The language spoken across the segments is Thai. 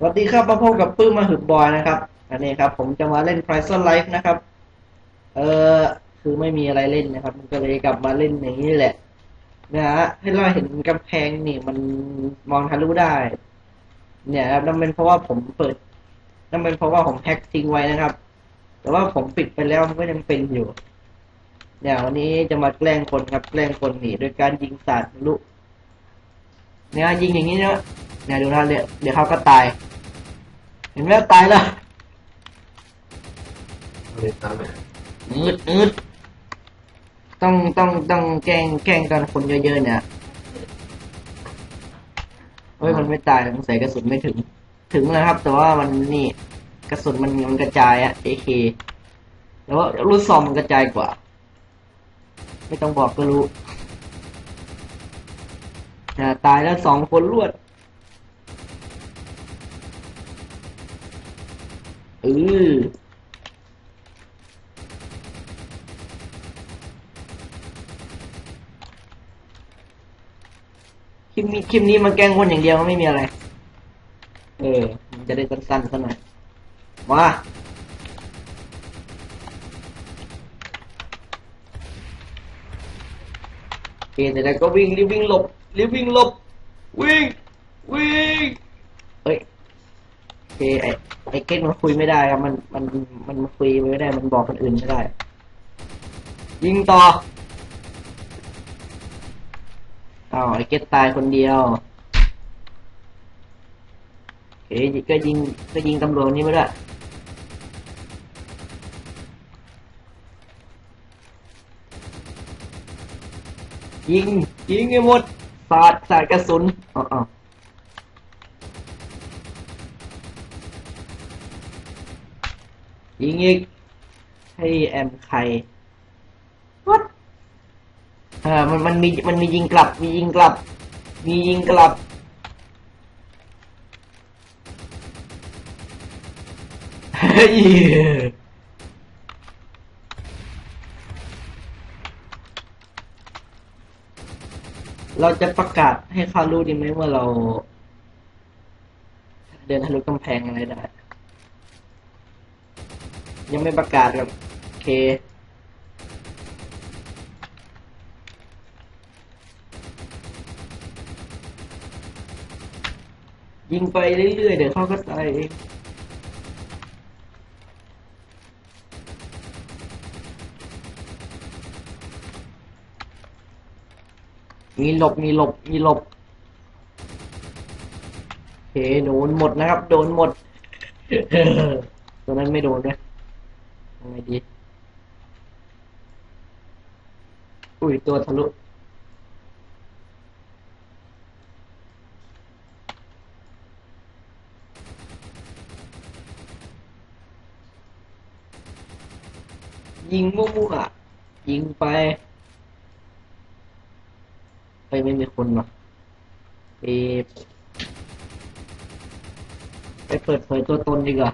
สวัสดีครับมาพบกับปื้มมาหึบบอยนะครับ อันนี้ครับ ผมจะมาเล่น p r i z e Life นะครับ เออคือไม่มีอะไรเล่นนะครับ มันก็เลยกลับมาเล่นอย่างนี้แหละนะฮะให้เราเห็นกำแพงนี่มันมองทะลุได้ เนี่ยครับนั่นเป็นเพราะว่าผมเปิดนั่นเป็นเพราะว่าผมแฮ็กทิ้งไว้นะครับ แต่ว่าผมปิดไปแล้วมันก็ยังเป็นอยู่ เนี่ยวันนี้จะมาแกล้งคนครับแกล้งคนหนีโดยการยิงสาดทะลุเนี่ยยิงอย่างนี้เนาะเนี่ยดูนะเดี๋ยวเดี๋ยวเขาก็ตาย ห็นไหมตายแล้วเลยตามไปอืดอืดต้องต้องต้องแกล้งแกล้งกันคนเยอะๆเนี่ยเฮ้ยมันไม่ตายสงสัยกระสุนไม่ถึง ถึงแล้วครับ แต่ว่ามันนี่กระสุนมันมันกระจายอะ AK แล้วว่าลูกซองมันกระจายกว่า ไม่ต้องบอกก็รู้อ่าตายแล้วสองคนรวด ออคลิปนี้คลิปนี้มันแกล้งคนอย่างเดียวไม่มีอะไร เออ มันจะได้สั้นๆสักหน่อยมาโอเคแต่แล้วก็วิ่งรีบวิ่งหลบรีบวิ่งหลบวิ่งวิ่ง โอเคไอไอเก้งมันคุยไม่ได้ครับมันมันมันคุยไม่ได้มันบอกคนอื่นไม่ได้ ยิงต่ออ้าวไอ้เก็ตตายคนเดียวเอ๊ะก็ยิงก็ยิงตำรวจนนี้มาด้ยิงยิงให้หมดสาดสาดกระสุนอ๋ออาว ยิงอีกให้แอมใคร What เออมันมันมีมันมียิงกลับ มียิงกลับ มียิงกลับ เฮ้ยเราจะประกาศให้เขารู้ดีไหมว่าเรา เดินทะลุกำแพงอะไรได้ ยังไม่ประกาศครับโอเค ยิงไปเรื่อยๆ เดี๋ยวเขาก็ตายเองมีหลบ มีหลบ มีหลบโอเคโดนหมดนะครับ โดนหมด ตัวนั้นไม่โดนด้วยยังไง ดีอุ้ยตัวทะลุยิงมั่วๆยิงไป ไปไม่มีคนหรอกไปไปเปิดเผยตัวตนดีกว่า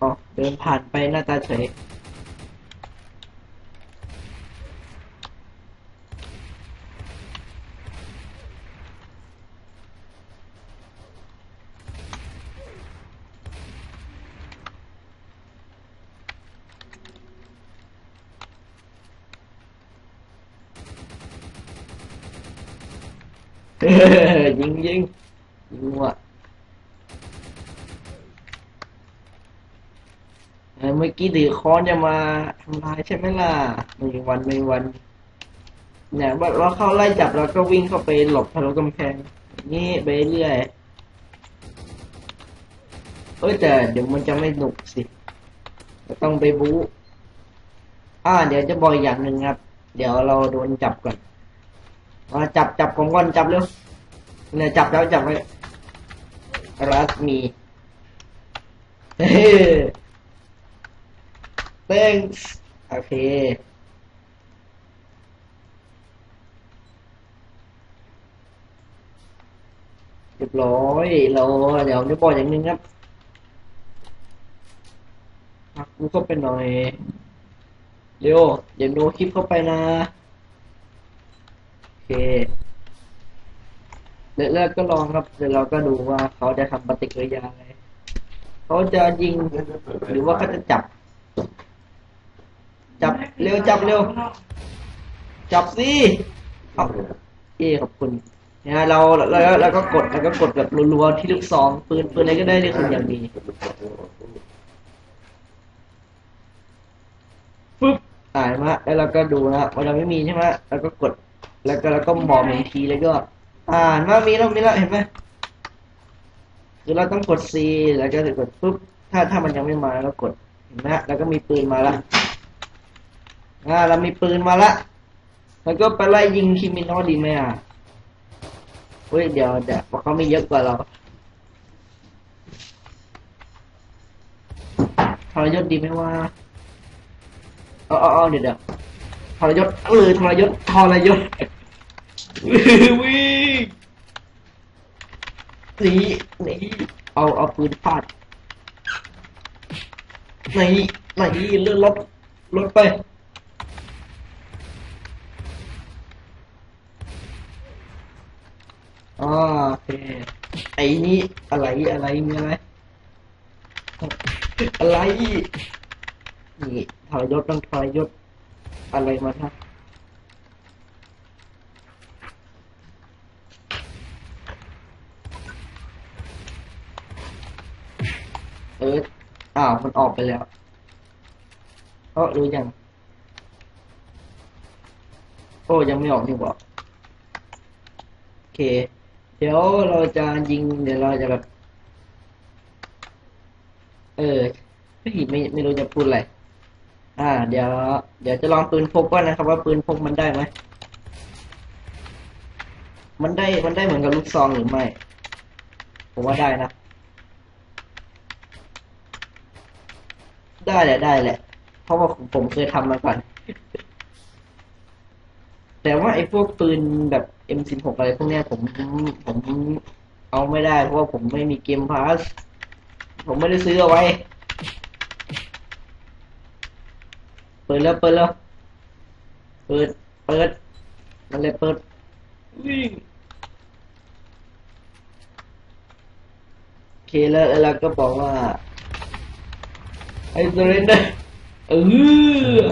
อ๋อเดินผ่านไปหน้าตาเฉยเออยิงยิงยิงว่ะ เมื่อกี้ดือค้อนจะมาทำลายใช่ไหมล่ะไม่วันไม่วัน เนี่ยว่าเราเข้าไล่จับเราก็วิ่งเข้าไปหลบทะลุกำแพงนี่ไปเรื่อยเอ้ยแต่เดี๋ยวมันจะไม่หนุกสิต้องไปบู๊อ่า เดี๋ยวจะบอกอีกอย่างหนึ่งครับ เดี๋ยวเราโดนจับก่อนมาจับจับผมก่อนจับเร็วเนี่ยจับแล้วจับไว้รัสมีเฮ้ thanks โอเค เรียบร้อย เราเดี๋ยวจะบอกอย่างนึงครับพักกูเข้าไปหน่อย เร็วอย่าโนคลิปเข้าไปนะเคเลือกก็ลองครับเดี๋ยวเราก็ดูว่าเขาจะทำปฏิกิริยาอะไร เขาจะยิงหรือว่าเขาจะจับ เร็วจับเร็ว จับสิเอาเอ้ขอบคุณนะฮะเราเราเราก็กดแล้วก็กดแบบรัวๆที่ลูกซองปืนปืนอะไรก็ได้ที่คุณอยากมีปึ๊บอ่านมาแล้วเราก็ดูนะว่าเราไม่มีใช่ไหมแล้วก็กด แล้วก็แล้วก็มองอีกทีแล้วก็ อ่านว่ามีแล้วมีแล้วเห็นไหมคือเราต้องกด C แล้วก็กดปุ๊บถ้าถ้ามันยังไม่มาเรากดเห็นไหมฮะแล้วก็มีปืนมาละ อ่าเรามีปืนมาละแล้วก็ไปไล่ยิงคิมิโนดีไหมอะเฮ้ยเดี๋ยวเดี๋ยวเพราะเขามีเยอะกว่าเราทรยศดีไหมว่าเอ๋อาเอาเดี๋ยวเดี๋ยวทรยศเออทรยศทรยศวิ่งหนีหนีเอาเอาปืนฟาดหนีหนีเลื่อนรถรถไปอ่าโอเค ไอ้นี่อะไรอะไรมีอะไรอะไรนี่ทรยศต้องทรยศอะไรมาท่ะเอออ้าวมันออกไปแล้วเออรู้ยังโอ้ยังไม่ออกนี่บอกโอเค เดี๋ยวเราจะยิง เดี๋ยวเราจะแบบ เออไม่ไม่ไม่รู้จะพูดอะไร อ่า เดี๋ยว เดี๋ยวจะลองปืนพกก่อนนะครับว่าปืนพกมันได้ไหมมันได้มันได้เหมือนกับลูกซองหรือไม่ ผมว่าได้นะ ได้แหละได้แหละ เพราะว่าผมผมเคยทำมาก่อน แต่ว่าไอ้พวกปืนแบบ M16 อะไรพวกเนี้ยผมผมเอาไม่ได้ เพราะว่าผมไม่มีเกมพาสผมไม่ได้ซื้อเอาไว้ เปิดแล้วเปิดแล้ว เปิด เปิดมันเลยเปิดวิ่งโอเคแล้วแล้วเราก็บอกว่าไอ้เซเรนเดอร์เออ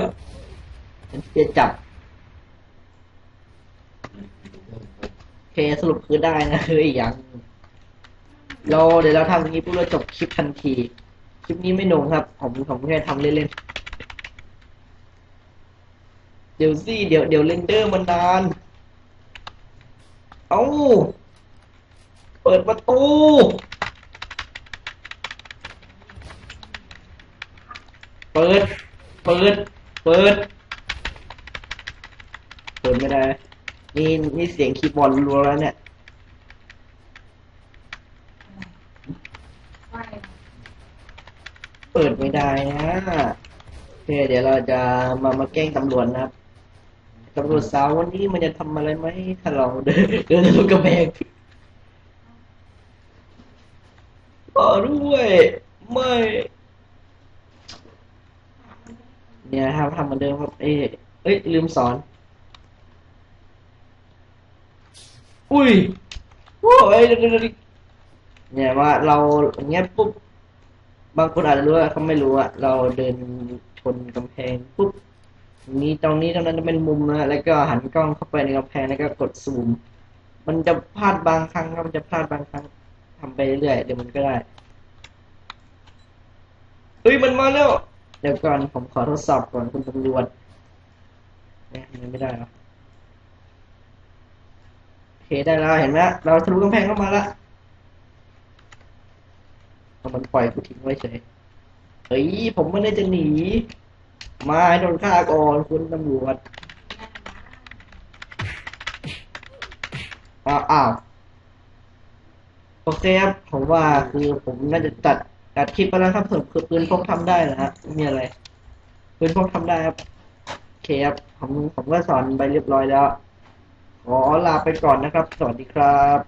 มันจะจับโอ เคสรุปคือได้นะคืออีกอย่างเราเดี๋ยวเราทำอย่างนี้ปุ๊บเราจบคลิปทันที คลิปนี้ไม่หนงครับ ผมผมแค่ทำเล่นๆ เดี๋ยวสิเดี๋ยวเดี๋ยวเรนเดอร์มันนาน เอ้าเปิดประตู เปิด เปิด เปิด เปิดไม่ได้ นี่นี่เสียงคีย์บอร์ดรัวแล้วเนี่ย เปิดไม่ได้นะโอเคเดี๋ยวเราจะมามาแกล้งตำรวจนะครับตำรวจสาววันนี้มันจะทำอะไรไหมถ้าเราเดินเดินลุกระแพงต่อด้วยไม่ เนี่ยครับทำเหมือนเดิมครับ เอ้ยเอ้ยลืมสอน อุ้ยโอ้ยเดี๋ยวเดี๋ยวเดี๋ยวเนี่ยว่าเราอย่างเงี้ยปุ๊บบางคนอาจจะรู้ว่าเขาไม่รู้อะเราเดินชนกำแพงปุ๊บนี้ตรงนี้ตรงนั้นจะเป็นมุมนะแล้วก็หันกล้องเข้าไปในกำแพงแล้วก็กดซูม มันจะพลาดบางครั้งครับมันจะพลาดบางครั้งทำไปเรื่อยๆเดี๋ยวมันก็ได้เฮ้ยมันมาแล้วเดี๋ยวก่อนผมขอทดสอบก่อนคุณตำรวจเนี่ยมันไม่ได้หรอโอ เคได้แล้วเห็นไหมเราทะลุกำแพงเข้ามาล้วเอามันปล่อยกูทิ้งไว้เฉยเฮ้ยผมไม่ได้จะหนี มาโดนฆ่าก่อนคุณตำรวจอ้าวอ้าวโอเคครับผมว่าคือผมน่าจะตัดตัดคลิปไปแล้วครับส่วนคือปืนพกทำได้นะฮะมีอะไรปืนพกทำได้ครับโอเคครับผมผมก็สอนไปเรียบร้อยแล้ว ขอลาไปก่อนนะครับ สวัสดีครับ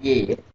เย่